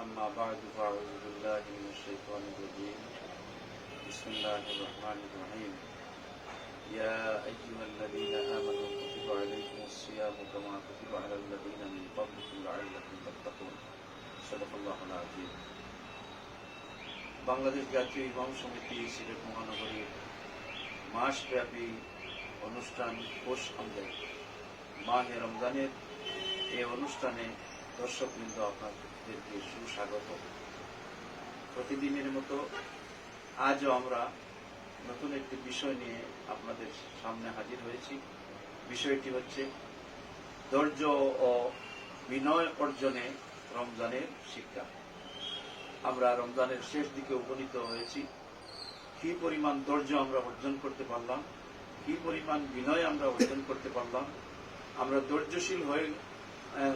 أما بعد فأعوذ بالله من الشيطان الرجيم بسم الله الرحمن الرحيم يا أيها الذين آمنوا كتب عليكم الصيام كما كتب على الذين من قبلكم لعلكم تتقون صدق الله العظيم বাংলাদেশ জাতীয় ইমাম সমিতি সিলেট মহানগরীর মাসব্যাপী অনুষ্ঠান কোষ আমদানি মাহে রমজানের এই অনুষ্ঠানে দর্শকবৃন্দ আপনাদেরকে সুস্বাগত। প্রতিদিনের মতো আজও আমরা নতুন একটি বিষয় নিয়ে আপনাদের সামনে হাজির হয়েছি। বিষয়টি হচ্ছে ধৈর্য ও বিনয় অর্জনে রমজানের শিক্ষা। আমরা রমজানের শেষ দিকে উপনীত হয়েছি। কি পরিমাণ ধৈর্য আমরা অর্জন করতে পারলাম? কি পরিমাণ বিনয় আমরা অর্জন করতে পারলাম? আমরা ধৈর্যশীল হয়ে,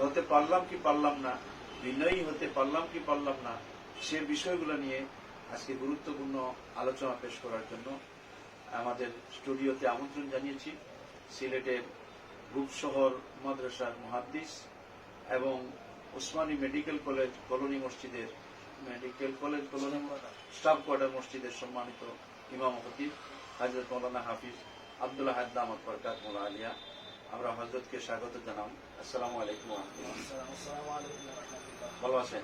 হতে পারলাম কি পারলাম না? বিনয়ী হতে পারলাম কি পারলাম না, সে বিষয়গুলো নিয়ে আজকে গুরুত্বপূর্ণ আলোচনা পেশ করার জন্য আমাদের স্টুডিওতে আমন্ত্রণ জানিয়েছি। সিলেটের রূপশহর মাদ্রাসার মহাদ্দিস এবং ওসমানী মেডিকেল কলেজ কলোনি মসজিদের medical college colony staff quarter মসজিদের সম্মানিত ইমাম হতিব হাজরত মৌলানা হাফিজ আবদুল্লাহ হাদ্দামত বরকাত মোলা আলিয়া। আমরা হজরতকে স্বাগত জানাম আসসালামু আলাইকুম ওয়া রাহমাতুল্লাহ। ভালো আছেন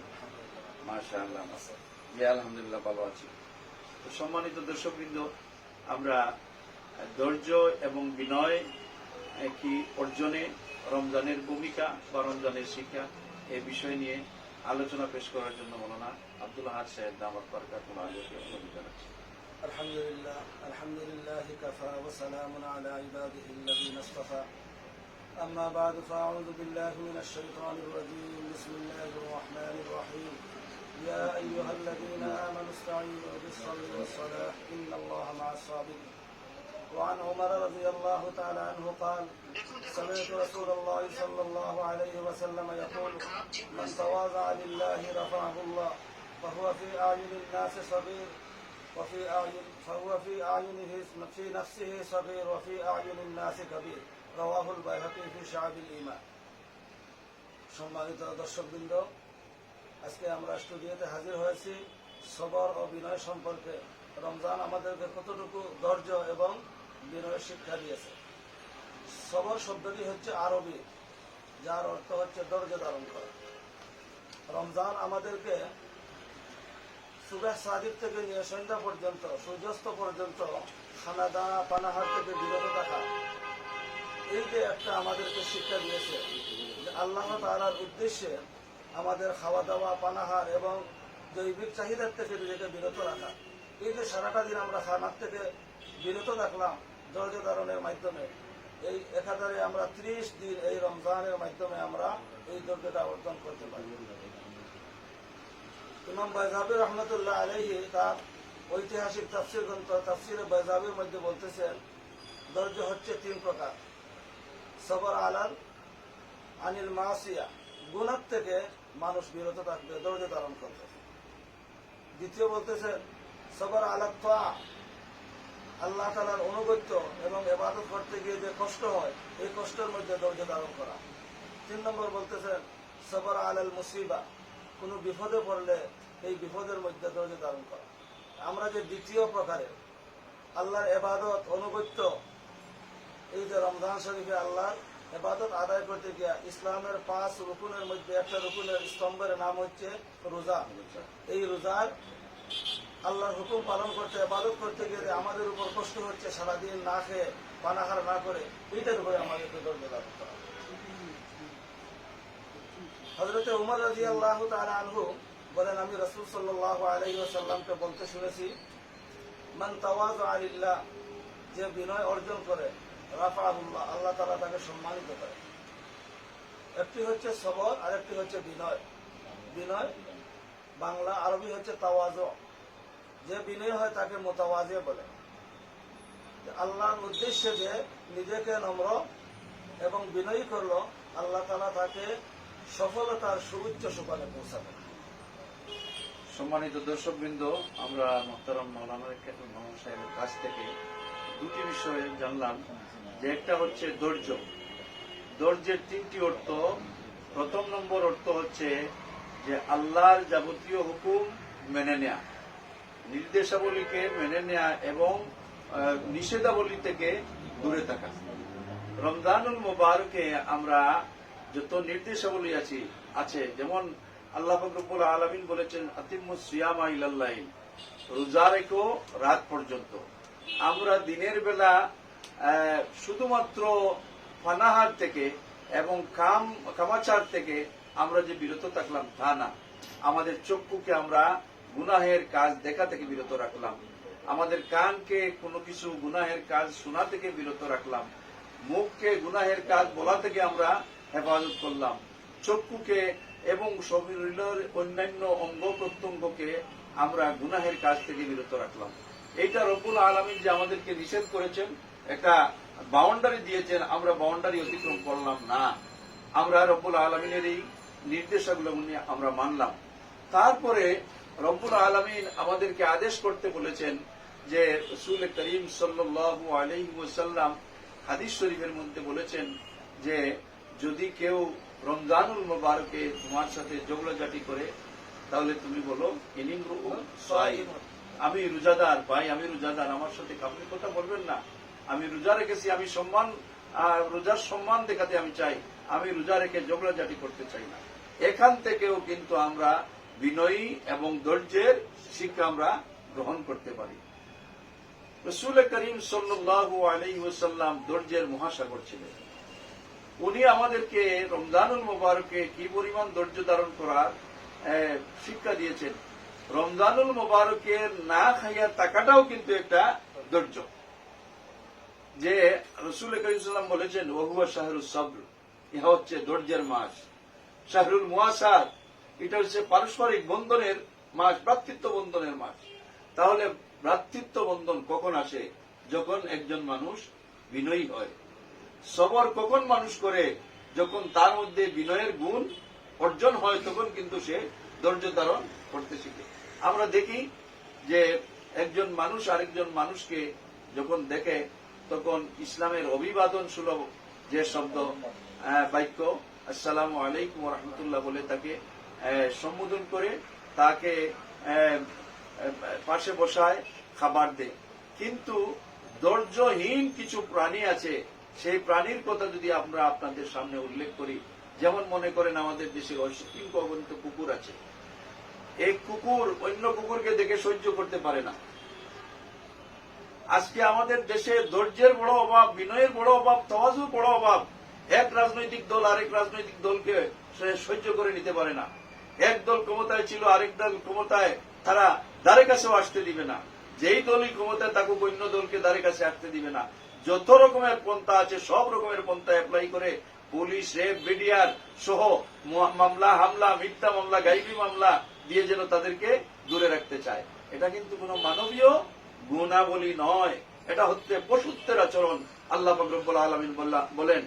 মাশা আল্লাহ জি আলহামদুলিল্লাহ ভালো আছি তো সম্মানিত দর্শকবৃন্দ আমরা ধৈর্য এবং বিনয় আহ, কি অর্জনে রমজানের ভূমিকা বা রমজানের শিক্ষা এই বিষয় নিয়ে আলোচনা পেশ করার জন্য মৌলানা আব্দুল্লাহ হাজ সাহেব দামত বরকাত মোলা আলিয়াকে অনুরোধ জানাচ্ছি الحمد لله الحمد لله كفى وسلام على عباده الذين اصطفى أما بعد فأعوذ بالله من الشيطان الرجيم. بسم الله الرحمن الرحيم. يا أيها الذين آمنوا استعينوا بالصبر والصلاة إن الله مع الصابرين. وعن عمر رضي الله تعالى عنه قال سمعت رسول الله صلى الله عليه وسلم يقول من تواضع لله رفعه الله فهو في أعين الناس صغير وفي أعين فهو في أعينه في نفسه صغير وفي أعين الناس كبير. রওয়াহুল বাইহাকি ফি শাহাবিল ঈমান। সম্মানিত দর্শকবৃন্দ, আজকে আমরা স্টুডিওতে হাজির হয়েছি সবর ও বিনয় সম্পর্কে। রমজান আমাদেরকে কতটুকু ধৈর্য এবং বিনয় শিক্ষা দিয়েছে? সবর শব্দটি হচ্ছে আরবি, যার অর্থ হচ্ছে ধৈর্য ধারণ করা। রমজান আমাদেরকে সুবেহ সাদিক থেকে নিয়ে সন্ধ্যা পর্যন্ত, সূর্যাস্ত পর্যন্ত খানাদা পানাহার থেকে বিরত থাকা এই যে একটা আমাদেরকে শিক্ষা দিয়েছে যে আল্লাহ তালার উদ্দেশ্যে আমাদের খাওয়া দাওয়া পানাহার এবং জৈবিক চাহিদার থেকে নিজেকে বিরত রাখা। এই যে সারাটা দিন আমরা খানার থেকে বিরত রাখলাম ধৈর্য ধারণের মাধ্যমে, এই একাধারে আমরা ত্রিশ দিন এই রমজানের মাধ্যমে আমরা এই ধৈর্যটা অর্জন করতে পারি। ইমাম বাইজাবি রহমতুল্লাহ আলহি তার ঐতিহাসিক তাফসির গ্রন্থ, তাফসির বাইজাবির মধ্যে বলতেছেন, ধৈর্য হচ্ছে তিন প্রকার। সবর আলাল আনিল মাসিয়া। গুণার থেকে মানুষ বিরত থাকবে, ধৈর্য ধারণ করবে। দ্বিতীয় বলতেছেন সবর আলাল তোয়া আল্লাহ তালার অনুগত্য এবং এবাদত করতে গিয়ে যে কষ্ট হয়, এই কষ্টের মধ্যে ধৈর্য ধারণ করা। তিন নম্বর বলতেছেন সবর আলাল মুসিবা। কোনো বিপদে পড়লে এই বিপদের মধ্যে ধৈর্য ধারণ করা। আমরা যে দ্বিতীয় প্রকারের আল্লাহর এবাদত অনুগত্য এই যে রমজান শরীফে আল্লাহর এবাদত আদায় করতে গিয়া ইসলামের পাঁচ রুকুনের মধ্যে একটা রুকুনের স্তম্ভের নাম হচ্ছে রোজা। এই রোজার আল্লাহর হুকুম পালন করতে এবাদত করতে গেলে আমাদের উপর কষ্ট হচ্ছে, সারাদিন না খেয়ে, পানাহার না করে, এইটার উপরে আমাদেরকে ধৈর্য ধারণ করা। হজরতে উমর রাজি আল্লাহ আনহু বলেন, আমি রসুল সাল্লাহ আলাইসাল্লামকে বলতে শুনেছি, মান তাওয়াজ আলিল্লাহ, যে বিনয় অর্জন করে রাফা আল্লাহ তালা তাকে সম্মানিত করে। একটি হচ্ছে সবর আর একটি হচ্ছে বিনয়। বিনয়, বাংলা আরবি হচ্ছে তাওয়াজ। যে বিনয় হয় তাকে মোতাওয়াজে বলে। আল্লাহর উদ্দেশ্যে যে নিজেকে নম্র এবং বিনয়ী করল, আল্লাহ তালা তাকে সফলতার সুউচ্চ সোপানে পৌঁছাবে সম্মানিত দর্শকবৃন্দ, আমরা মোহতারাম মৌলানা সাহেবের কাছ থেকে দুটি বিষয়ে জানলাম যে একটা হচ্ছে ধৈর্য। ধৈর্যের তিনটি অর্থ। প্রথম নম্বর অর্থ হচ্ছে যে আল্লাহর যাবতীয় হুকুম মেনে নেয়া। নির্দেশাবলীকে মেনে নেয়া এবং নিষেধাবলী থেকে দূরে থাকা। রমজানুল মোবারকে আমরা যত নির্দেশাবলী আছি, আছে, যেমন আল্লাহ ফকরবুল আলমিন বলেছেন, আতিমুস সিয়ামা ইলাল্লাইল রোজা রেখো রাত পর্যন্ত। আমরা দিনের বেলা শুধুমাত্র ফানাহার থেকে এবং কাম, কামাচার থেকে আমরা যে বিরত থাকলাম তা না। আমাদের চক্ষুকে আমরা গুনাহের কাজ দেখা থেকে বিরত রাখলাম। আমাদের কানকে কোনো কিছু গুনাহের কাজ শোনা থেকে বিরত রাখলাম। মুখকে গুনাহের কাজ বলা থেকে আমরা হেফাজত করলাম। চক্ষুকে এবং শরীরের অন্যান্য অঙ্গ প্রত্যঙ্গকে আমরা গুনাহের কাজ থেকে বিরত রাখলাম। এইটা রব্বুল আলমিন যে আমাদেরকে নিষেধ করেছেন, একটা বাউন্ডারি দিয়েছেন, আমরা বাউন্ডারি অতিক্রম করলাম না। আমরা রব্বুল আলমিনের এই নির্দেশাগুলো আমরা মানলাম। তারপরে রব্বুল আলমিন আমাদেরকে আদেশ করতে বলেছেন যে রসুল করিম সাল্লু আলহিমসাল্লাম হাদিস শরীফের মধ্যে বলেছেন যে, যদি কেউ রমজানুল মোবারকে তোমার সাথে জগলাজাটি করে, তাহলে তুমি বলো সাইম। আমি রোজাদার, ভাই, আমি রোজাদার, আমার সাথে আপনি কথা বলবেন না। আমি রোজা রেখেছি, আমি সম্মান রোজার সম্মান দেখাতে আমি চাই। আমি রোজা রেখে জগলাজাটি করতে চাই না। এখান থেকেও কিন্তু আমরা বিনয়ী এবং ধৈর্যের শিক্ষা আমরা গ্রহণ করতে পারি। রসুল করিম সাল্লু আলহিহাল্লাম ধৈর্যের মহাসাগর ছিলেন। উনি আমাদেরকে রমজানুল মোবারকে কি পরিমাণ ধৈর্য ধারণ করার শিক্ষা দিয়েছেন। রমজানুল মোবারকের না খাইয়া টাকাটাও কিন্তু একটা ধৈর্য। যে রসুল করিম বলেছেন, ওহুয়া শাহরুল সবর ইহা হচ্ছে ধৈর্যের মাস। শাহরুল মুয়াসার এটা হচ্ছে পারস্পরিক বন্ধনের মাস, ভ্রাতৃত্ব বন্ধনের মাস। তাহলে ভ্রাতৃত্ব বন্ধন কখন আসে? যখন একজন মানুষ বিনয়ী হয়। সবর কখন মানুষ করে? যখন তার মধ্যে বিনয়ের গুণ অর্জন হয়, তখন কিন্তু সে ধৈর্য ধারণ করতে শিখে। আমরা দেখি যে একজন মানুষ আরেকজন মানুষকে যখন দেখে, তখন ইসলামের অভিবাদন সুলভ যে শব্দ বাক্য, আসসালামু আলাইকুম রহমতুল্লাহ বলে তাকে সম্বোধন করে তাকে পাশে বসায়, খাবার দেয়। কিন্তু ধৈর্যহীন কিছু প্রাণী আছে, সেই প্রাণীর কথা যদি আমরা আপনাদের সামনে উল্লেখ করি, যেমন মনে করেন আমাদের দেশে অসীম অগণিত কুকুর আছে। এই কুকুর অন্য কুকুরকে দেখে সহ্য করতে পারে না। আজকে আমাদের দেশে ধৈর্যের বড় অভাব, বিনয়ের বড় অভাব, তওয়াজুর বড় অভাব, এক রাজনৈতিক দল আরেক রাজনৈতিক দলকে সহ্য করে নিতে পারে না। এক দল ক্ষমতায় ছিল, আরেক দল ক্ষমতায় তারা দ্বারে কাছেও আসতে দিবে না। যেই দলই ক্ষমতায় থাকুক, অন্য দলকে দ্বারে কাছে আসতে দিবে না। যত রকমের পন্থা আছে, সব রকমের পন্থা অ্যাপ্লাই করে পুলিশ, রেপ, বিডিআর সহ মামলা, হামলা, মিথ্যা মামলা, গাইবি মামলা দিয়ে যেন তাদেরকে দূরে রাখতে চায়। এটা কিন্তু কোনো মানবীয় গুণাবলী নয়। এটা হচ্ছে পশুত্বের আচরণ। আল্লাহ ফকরবুল আলমিন বলেন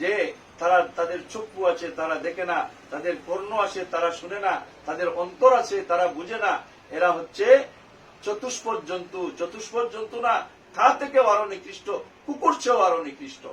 যে তারা তাদের চক্ষু আছে, তারা দেখে না, তাদের কর্ণ আছে, তারা শুনে না, তাদের অন্তর আছে, তারা বুঝে না, এরা হচ্ছে চতুষ্পদ জন্তু চতুষ্পদ জন্তু না, তা থেকে আরও নিকৃষ্ট কুকুর চেয়েও আরও নিকৃষ্ট।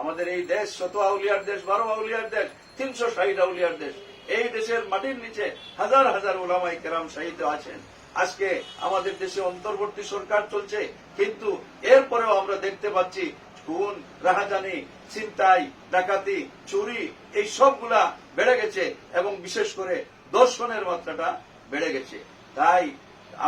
আমাদের এই দেশ শত আউলিয়ার দেশ, বারো আউলিয়ার দেশ, তিনশো ষাট আউলিয়ার দেশ। এই দেশের মাটির নিচে হাজার হাজার ওলামাই কেরাম শাহিদ আছেন। আজকে আমাদের দেশে অন্তর্বর্তী সরকার চলছে, কিন্তু এরপরেও আমরা দেখতে পাচ্ছি খুন, রাহাজানি, ছিনতাই, ডাকাতি, চুরি, এই সবগুলা বেড়ে গেছে এবং বিশেষ করে দর্শনের মাত্রাটা বেড়ে গেছে। তাই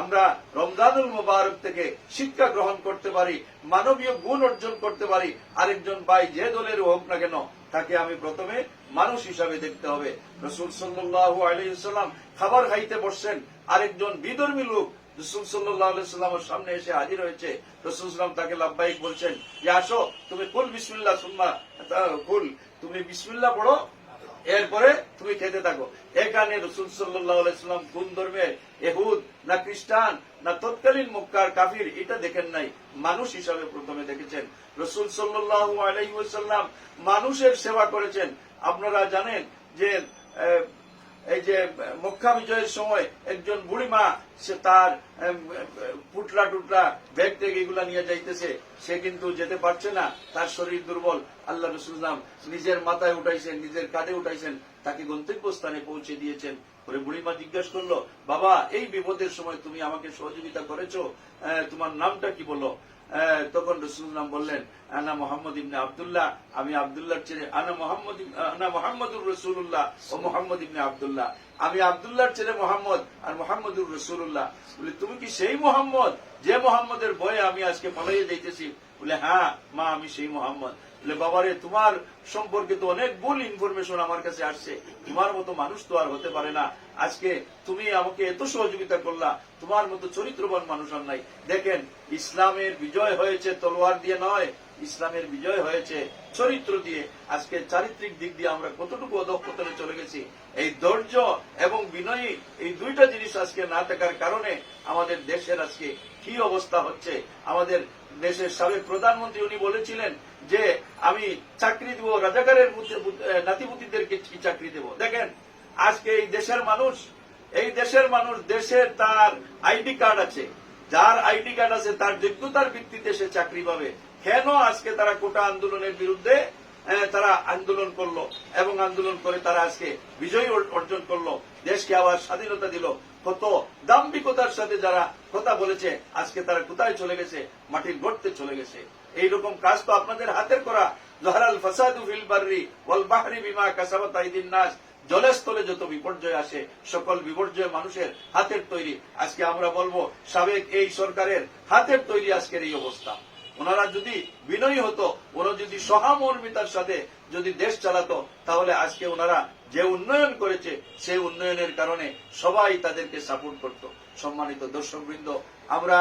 আমরা রমজানুল মোবারক থেকে শিক্ষা গ্রহণ করতে পারি, মানবীয় গুণ অর্জন করতে পারি। আরেকজন ভাই যে দলের হোক না কেন, তাকে আমি প্রথমে মানুষ হিসাবে দেখতে হবে। রসুল সাল্লাহ আলহিসাল্লাম খাবার খাইতে বসছেন। আরেকজন বিধর্মী লোক রসুল সাল্লাহামের সামনে এসে হাজির হয়েছে। রসুল সাল্লাম তাকে লাভবাহিক বলছেন যে আসো, তুমি কুল বিসমিল্লা সুন্না কুল, তুমি বিসমিল্লা পড়ো এরপরে তুমি খেতে থাকো। এখানে রসুল সাল্লাম কোন ধর্মের এহুদ না খ্রিস্টান না তৎকালীন মুক্কার কাফির? এটা দেখেন নাই। মানুষ হিসাবে প্রথমে দেখেছেন। রসুল সাল্লাহ আলাইসাল্লাম মানুষের সেবা করেছেন। আপনারা জানেন যে এই যে মক্কা বিজয়ের সময় একজন বুড়িমা, সে তার পুটলা টুটলা, ব্যাগ ট্যাগ এগুলা নিয়ে যাইতেছে, সে কিন্তু যেতে পারছে না, তার শরীর দুর্বল। আল্লাহ রসুলাম নিজের মাথায় উঠাইছেন, নিজের কাঁধে উঠাইছেন, তাকে গন্তব্য স্থানে পৌঁছে দিয়েছেন। পরে বুড়িমা জিজ্ঞাসা করল, বাবা, এই বিপদের সময় তুমি আমাকে সহযোগিতা করেছ? তোমার নামটা কি বলো? তখন রসুলাম বললেন, আনা মোহাম্মদ ইবনে আবদুল্লাহ। আমি আবদুল্লাহর ছেলে। আনা মোহাম্মদ আনা মোহাম্মদুর রসুল্লাহ ও মোহাম্মদ ইবনে আবদুল্লাহ। আমি আবদুল্লাহর ছেলে মোহাম্মদ আর মোহাম্মদুর রসুল্লাহ বলি, তুমি কি সেই মোহাম্মদ? যে মোহাম্মদের বয়ে আমি আজকে পালাইয়ে যাইতেছি। বলে হ্যাঁ মা, আমি সেই মোহাম্মদ। বলে, বাবারে, তোমার সম্পর্কে তো অনেক ভুল ইনফরমেশন আমার কাছে আসছে। তোমার মতো মানুষ তো আর হতে পারে না। আজকে তুমি আমাকে এত সহযোগিতা করলা, তোমার মতো চরিত্রবান মানুষ আর নাই। দেখেন, ইসলামের বিজয় হয়েছে তলোয়ার দিয়ে নয়, ইসলামের বিজয় হয়েছে চরিত্র দিয়ে, আজকে চারিত্রিক দিক দিয়ে আমরা কতটুকু অধঃপতনে চলে গেছি, এই ধৈর্য এবং বিনয়ী এই দুইটা জিনিস আজকে না থাকার কারণে আমাদের দেশের আজকে কি অবস্থা হচ্ছে, আমাদের দেশের সাবেক প্রধানমন্ত্রী উনি বলেছিলেন যে, আমি চাকরি দিব, রাজাকারের নাতিপুতিদেরকে কি চাকরি দেব? দেখেন, আজকে এই দেশের মানুষ, এই দেশের মানুষ দেশের তার আইডি কার্ড আছে, যার আইডি কার্ড আছে, তার যোগ্যতার ভিত্তিতে সে চাকরি পাবে। কেন আজকে তারা কোটা আন্দোলনের বিরুদ্ধে তারা আন্দোলন করল এবং আন্দোলন করে তারা আজকে বিজয় অর্জন করল? দেশকে আবার স্বাধীনতা দিল। কত দাম্ভিকতার সাথে যারা কথা বলেছে, আজকে তারা কোথায় চলে গেছে? মাটির গর্তে চলে গেছে। এইরকম কাজ তো আপনাদের হাতের করা। জহরাল ফাসাদু ফিল বাররি ওয়াল বাহরি বিমা কাসাবাত আইদিন নাস। জলস্থলে যত বিপর্যয় আসে, সকল বিপর্যয় মানুষের হাতের তৈরি। আজকে আমরা বলব, সাবেক এই সরকারের হাতের তৈরি আজকের এই অবস্থা। ওনারা যদি বিনয়ী হতো, ওরা যদি সহামর্মিতার সাথে যদি দেশ চালাতো, তাহলে আজকে ওনারা যে উন্নয়ন করেছে, সেই উন্নয়নের কারণে সবাই তাদেরকে সাপোর্ট করত। সম্মানিত দর্শকবৃন্দ, আমরা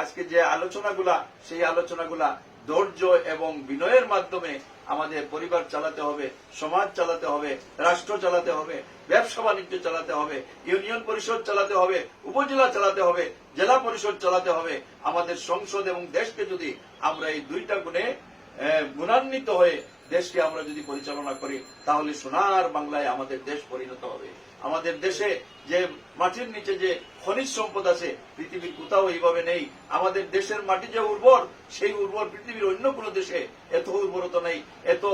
আজকে যে আলোচনাগুলা, সেই আলোচনাগুলা ধৈর্য এবং বিনয়ের মাধ্যমে আমাদের পরিবার চালাতে হবে, সমাজ চালাতে হবে, রাষ্ট্র চালাতে হবে, ব্যবসা বাণিজ্য চালাতে হবে, ইউনিয়ন পরিষদ চালাতে হবে, উপজেলা চালাতে হবে, জেলা পরিষদ চালাতে হবে। আমাদের সংসদ এবং দেশকে যদি আমরা এই দুইটা গুণে গুণান্বিত হয়ে দেশকে আমরা যদি পরিচালনা করি, তাহলে সোনার বাংলায় আমাদের দেশ পরিণত হবে। আমাদের দেশে যে মাটির নিচে যে খনিজ সম্পদ আছে, পৃথিবীর কোথাও এইভাবে নেই। আমাদের দেশের মাটি যে উর্বর, সেই উর্বর পৃথিবীর অন্য কোনো দেশে এত উর্বরতা নেই। এত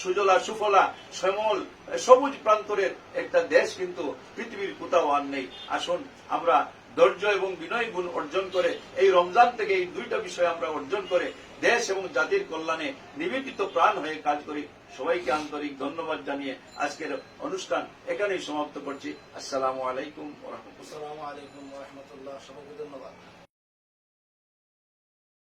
সুজলা, সুফলা, শ্যামল সবুজ প্রান্তরের একটা দেশ কিন্তু পৃথিবীর কোথাও আর নেই। আসুন, আমরা ধৈর্য এবং বিনয় গুণ অর্জন করে এই রমজান থেকে এই দুইটা বিষয় আমরা অর্জন করে দেশ এবং জাতির কল্যাণে নিবেদিত প্রাণ হয়ে কাজ করি। সবাইকে আন্তরিক ধন্যবাদ জানিয়ে আজকের অনুষ্ঠান এখানেই সমাপ্ত করছি। আসসালামু আলাইকুম ওরহমতুল্লাহ আসসালামু আলাইকুম রহমতুল্লাহ। সবাইকে ধন্যবাদ।